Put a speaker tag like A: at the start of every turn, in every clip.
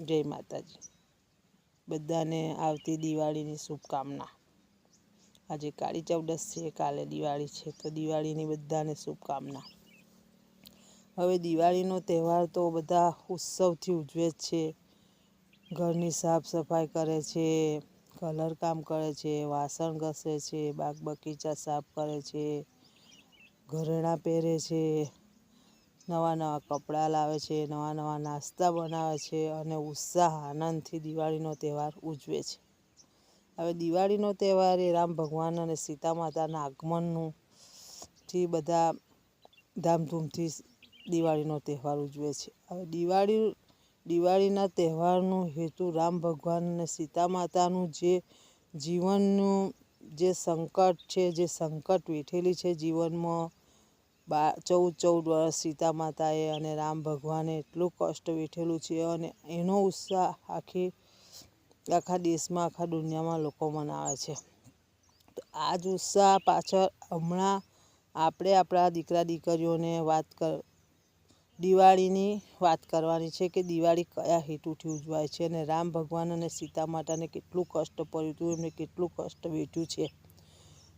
A: જય માતાજી. બધાને આવતી દિવાળીની શુભકામના. આજે કાળી ચૌદસ છે, કાલે દિવાળી છે, તો દિવાળીની બધાને શુભકામના. હવે દિવાળીનો તહેવાર તો બધા ઉત્સવથી ઉજવે જ છે. ઘરની સાફ સફાઈ કરે છે, કલર કામ કરે છે, વાસણ ઘસે છે, બાગ બગીચા સાફ કરે છે, ઘરેણાં પહેરે છે નવા નવા કપડાં લાવે છે નવા નવા નાસ્તા બનાવે છે અને ઉત્સાહ, આનંદથી દિવાળીનો તહેવાર ઉજવે છે. હવે દિવાળીનો તહેવાર એ રામ ભગવાન અને સીતા માતાના આગમનનું થી બધા ધામધૂમથી દિવાળીનો તહેવાર ઉજવે છે. હવે દિવાળી, દિવાળીના તહેવારનો હેતુ રામ ભગવાન અને સીતા માતાનું જે જીવનનું જે સંકટ છે, જે સંકટ વેઠેલી છે જીવનમાં બા, ચૌદ ચૌદ વર્ષ સીતા માતાએ અને રામ ભગવાને એટલું કષ્ટ વેઠેલું છે અને એનો ઉત્સાહ આખી, આખા દેશમાં, આખા દુનિયામાં લોકો મનાવે છે. તો આ જ ઉત્સાહ પાછળ હમણાં આપણે આપણા દીકરા દીકરીઓને વાત કર, દિવાળીની વાત કરવાની છે કે દિવાળી કયા હેતુથી ઉજવાય છે અને રામ ભગવાન અને સીતા માતાને કેટલું કષ્ટ પડ્યું હતું, એમને કેટલું કષ્ટ વેઠ્યું છે.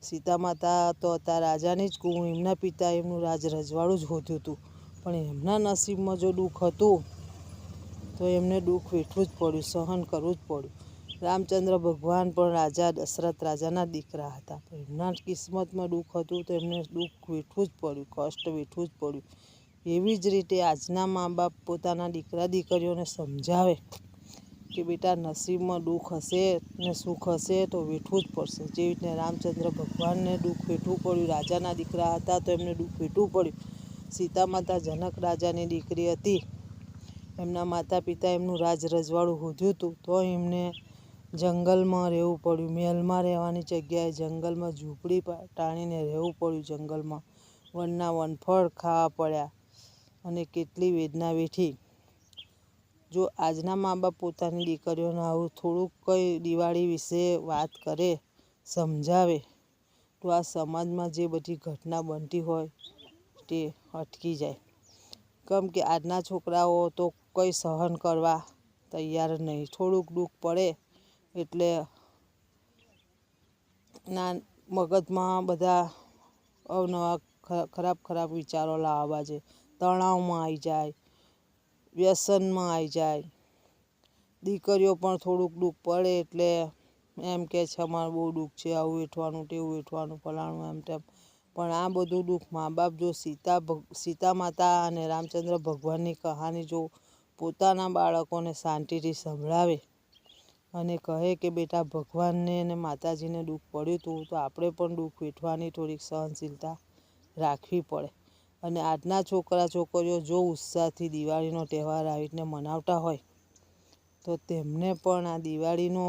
A: સીતા માતા તો હતા રાજાની જ કું એમના પિતા એમનું રાજ રજવાડું જ હોતું હતું. પણ એમના નસીબમાં જો દુઃખ હતું, તો એમને દુઃખ વેઠવું જ પડ્યું, સહન કરવું જ પડ્યું. રામચંદ્ર ભગવાન પણ રાજા, દશરથ રાજાના દીકરા હતા. પણ એમના કિસ્મતમાં દુઃખ હતું, તો એમને દુઃખ વેઠવું જ પડ્યું, કષ્ટ વેઠવું જ પડ્યું. એવી જ રીતે આજના મા બાપ પોતાના દીકરા, દીકરીઓને સમજાવે. કે બેટા નસીબમાં દુઃખ હશે ને સુખ હશે તો વેઠવું જ પડશે. જેવી રીતે રામચંદ્ર ભગવાનને દુઃખ વેઠવું પડ્યું, રાજાના દીકરા હતા તો એમને દુઃખ વેઠવું પડ્યું. સીતા માતા જનક રાજાની દીકરી હતી. એમના માતા પિતા એમનું રાજ રજવાડું હોધ્યું હતું, તો એમને જંગલમાં રહેવું પડ્યું. મહેલમાં રહેવાની જગ્યાએ જંગલમાં ઝૂંપડી ટાણીને રહેવું પડ્યું જંગલમાં. વનના વનફળ ખાવા પડ્યા અને કેટલી વેદના વેઠી. જો આજના મા બાપ પોતાની દીકરીઓને આવું થોડુંક કંઈ દિવાળી વિશે વાત કરે, સમજાવે, તો આ સમાજમાં જે બધી ઘટના બનતી હોય તે અટકી જાય. કેમ કે આજના છોકરાઓ તો કંઈ સહન કરવા તૈયાર નહીં. થોડુંક દુઃખ પડે એટલે ના, મગજમાં બધા અવનવા ખરાબ ખરાબ વિચારો લાવવા છે તણાવમાં આવી જાય વ્યસનમાં આવી જાય. દીકરીઓ પણ થોડુંક દુઃખ પડે એટલે એમ કે છે, અમારે બહુ દુઃખ છે, આવું વેઠવાનું, તેવું વેઠવાનું, ફલાણું, એમ તેમ. પણ આ બધું દુઃખ મા બાપ જો સીતા સીતા માતા અને રામચંદ્ર ભગવાનની કહાની જો પોતાના બાળકોને શાંતિથી સંભળાવે અને કહે કે, બેટા, ભગવાનને અને માતાજીને દુઃખ પડ્યું હતું તો આપણે પણ દુઃખ વેઠવાની થોડીક સહનશીલતા રાખવી પડે. અને આજના છોકરા છોકરીઓ જો ઉત્સાહથી દિવાળીનો તહેવાર આવી રીતને મનાવતા હોય, તો તેમને પણ આ દિવાળીનો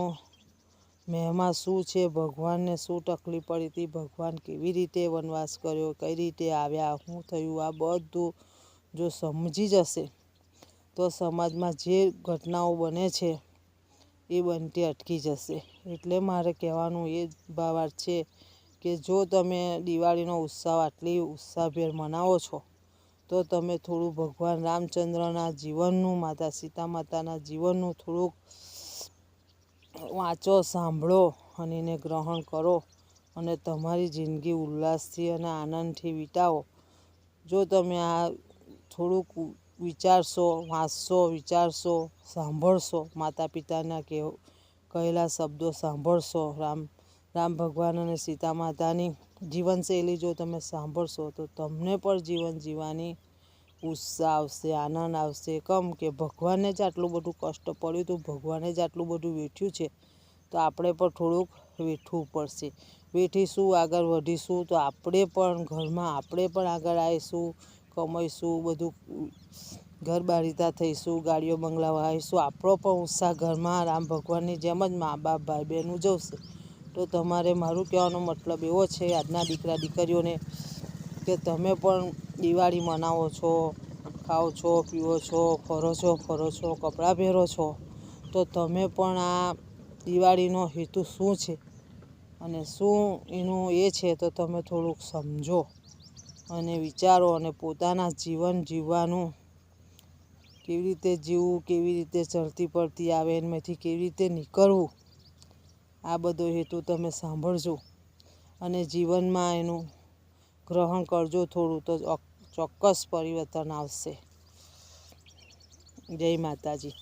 A: મહેમા શું છે, ભગવાનને શું તકલીફ પડી હતી, ભગવાન કેવી રીતે વનવાસ કર્યો, કઈ રીતે આવ્યા, શું થયું, આ બધું જો સમજી જશે, તો સમાજમાં જે ઘટનાઓ બને છે, એ બનતી અટકી જશે. એટલે મારે કહેવાનું એ ભાવાર્થ છે કે જો તમે દિવાળીનો ઉત્સવ આટલી ઉત્સાહભેર મનાવો છો, તો તમે થોડું ભગવાન રામચંદ્રના જીવનનું, માતા સીતા માતાના જીવનનું થોડુંક વાંચો, સાંભળો અને એને ગ્રહણ કરો અને તમારી જિંદગી ઉલ્લાસથી અને આનંદથી વિતાવો. જો તમે આ થોડુંક વિચારશો, વાંચશો, વિચારશો, સાંભળશો માતા પિતાના કહેલા શબ્દો સાંભળશો, રામ રામ ભગવાન અને સીતા માતાની જીવનશૈલી જો તમે સાંભળશો તો તમને પણ જીવન જીવવાની ઉત્સાહ આવશે, આનંદ આવશે. કમ કે ભગવાનને જ આટલું બધું કષ્ટ પડ્યું તો ભગવાને જ આટલું બધું વેઠ્યું છે, તો આપણે પણ થોડુંક વેઠવું પડશે. વેઠીશું, આગળ વધીશું, તો આપણે પણ ઘરમાં આપણે પણ આગળ આવીશું, કમાઈશું, બધું ઘર બારીતા થઈશું, ગાડીઓ બંગલા વાવીશું આપણો પણ ઉત્સાહ ઘરમાં રામ ભગવાનની જેમ જ મા બાપ, ભાઈ બહેન ઉજવશે તો તમારે મારું કહેવાનો મતલબ એવો છે, આજના દીકરા દીકરીઓને કે તમે પણ દિવાળી મનાવો છો, ખાઓ છો, પીવો છો, ફરો છો ફરો છો, કપડાં પહેરો છો, તો તમે પણ આ દિવાળીનો હેતુ શું છે? અને શું એનું એ છે, તો તમે થોડુંક સમજો અને વિચારો અને પોતાના જીવન જીવવાનું કેવી રીતે જીવવું, કેવી રીતે ચડતી પડતી આવે, એમાંથી કેવી રીતે નીકળવું આ બધો હેતુ તમે સાંભળજો અને જીવનમાં એનું ગ્રહણ કરજો થોડું તો ચોક્કસ પરિવર્તન આવશે. જય માતાજી.